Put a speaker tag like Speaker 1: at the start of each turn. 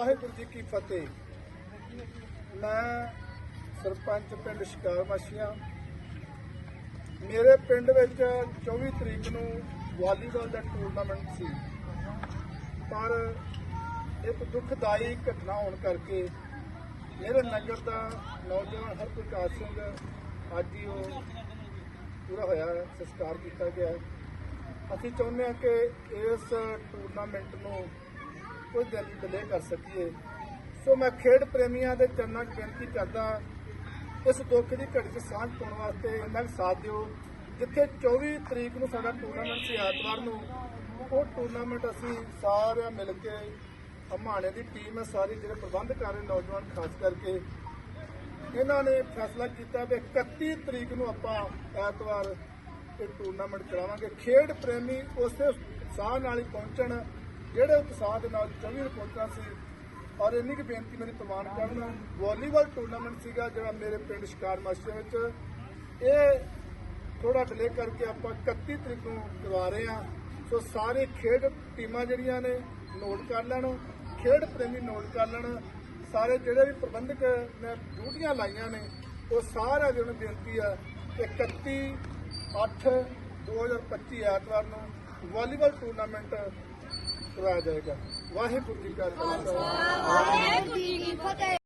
Speaker 1: ਵਾਹਿਗੁਰੂ ਜੀ ਕੀ ਫਤਿਹ। ਮੈਂ ਸਰਪੰਚ ਪਿੰਡ ਸ਼ਿਕਾਰ ਵਾਸੀਆਂ ਮੇਰੇ ਪਿੰਡ ਵਿੱਚ 24 ਤਰੀਕ ਨੂੰ ਵਾਲੀਬਾਲ ਦਾ ਟੂਰਨਾਮੈਂਟ ਸੀ। ਪਰ ਇੱਕ ਦੁਖਦਾਈ ਘਟਨਾ ਹੋਣ ਕਰਕੇ ਮੇਰੇ ਨਗਰ ਦਾ ਨੌਜਵਾਨ ਹਰਪ੍ਰਕਾਸ਼ ਸਿੰਘ ਅੱਜ ਹੀ ਉਹ ਪੂਰਾ ਹੋਇਆ ਹੈ, ਸੰਸਕਾਰ ਕੀਤਾ ਗਿਆ ਅਸੀਂ ਚਾਹੁੰਦੇ ਹਾਂ ਕਿ ਇਸ ਟੂਰਨਾਮੈਂਟ ਨੂੰ ਕੋਈ ਦਿਨ ਡਿਲੇ ਕਰ ਸਕੀਏ। ਸੋ ਮੈਂ ਖੇਡ ਪ੍ਰੇਮੀਆਂ ਦੇ ਚਰਨਾਂ 'ਚ ਬੇਨਤੀ ਕਰਦਾ ਇਸ ਦੁੱਖ ਦੀ ਘੜੀ 'ਚ ਸਾਂਝ ਪਾਉਣ ਵਾਸਤੇ ਇਹਨਾਂ ਦਾ ਸਾਥ ਦਿਓ, ਜਿੱਥੇ 24 ਤਰੀਕ ਨੂੰ ਸਾਡਾ ਟੂਰਨਾਮੈਂਟ ਸੀ ਐਤਵਾਰ ਨੂੰ, ਉਹ ਟੂਰਨਾਮੈਂਟ ਅਸੀਂ ਸਾਰਿਆਂ ਮਿਲ ਕੇ ਹਮਾਣੇ ਦੀ ਟੀਮ ਹੈ ਸਾਰੀ, ਜਿਹੜੇ ਪ੍ਰਬੰਧ ਕਰ ਰਹੇ ਨੌਜਵਾਨ, ਖਾਸ ਕਰਕੇ ਇਹਨਾਂ ਨੇ ਫੈਸਲਾ ਕੀਤਾ ਵੀ 31 ਤਰੀਕ ਨੂੰ ਆਪਾਂ ਐਤਵਾਰ ਇਹ ਟੂਰਨਾਮੈਂਟ ਕਰਾਵਾਂਗੇ। ਖੇਡ ਪ੍ਰੇਮੀ ਉਸੇ ਸਾਹ ਨਾਲ ਹੀ ਪਹੁੰਚਣ ਜਿਹੜੇ ਉਤਸ਼ਾਹ ਦੇ ਨਾਲ 24 ਨੂੰ ਸੀ, ਔਰ ਇੰਨੀ ਕੁ ਬੇਨਤੀ ਮੇਰੀ ਤਮਾਮ ਕਰਨ ਵਾਲੀਬਾਲ ਟੂਰਨਾਮੈਂਟ ਸੀਗਾ ਜਿਹੜਾ ਮੇਰੇ ਪਿੰਡ ਸ਼ਿਕਾਰ ਮਾਸਟਰ ਵਿੱਚ। ਇਹ ਥੋੜਾ ਡਿਲੇ ਕਰਕੇ ਆਪਾਂ 31 ਤਰੀਕ ਨੂੰ ਕਰਵਾ ਰਹੇ ਹਾਂ। ਸੋ ਸਾਰੇ ਖੇਡ ਟੀਮਾਂ ਜਿਹੜੀਆਂ ਨੇ ਨੋਟ ਕਰ ਲੈਣ, ਖੇਡ ਪ੍ਰੇਮੀ ਨੋਟ ਕਰ ਲੈਣ। ਸਾਰੇ ਜਿਹੜੇ ਵੀ ਪ੍ਰਬੰਧਕ ਨੇ, ਡਿਊਟੀਆਂ ਲਾਈਆਂ ਨੇ, ਉਹ ਸਾਰਿਆਂ ਦੇ ਨੂੰ ਬੇਨਤੀ ਆ ਕਿ 31 8 2025 ਐਤਵਾਰ ਨੂੰ ਵਾਲੀਬਾਲ ਟੂਰਨਾਮੈਂਟ ਕਰਵਾਇਆ ਜਾਏਗਾ। ਵਾਹਿਗੁਰੂ ਜੀ ਕਾ ਖਾਲਸਾ।
Speaker 2: ਵਾਹਿਗੁਰੂ ਜੀ ਕੀ ਫਤਿਹ।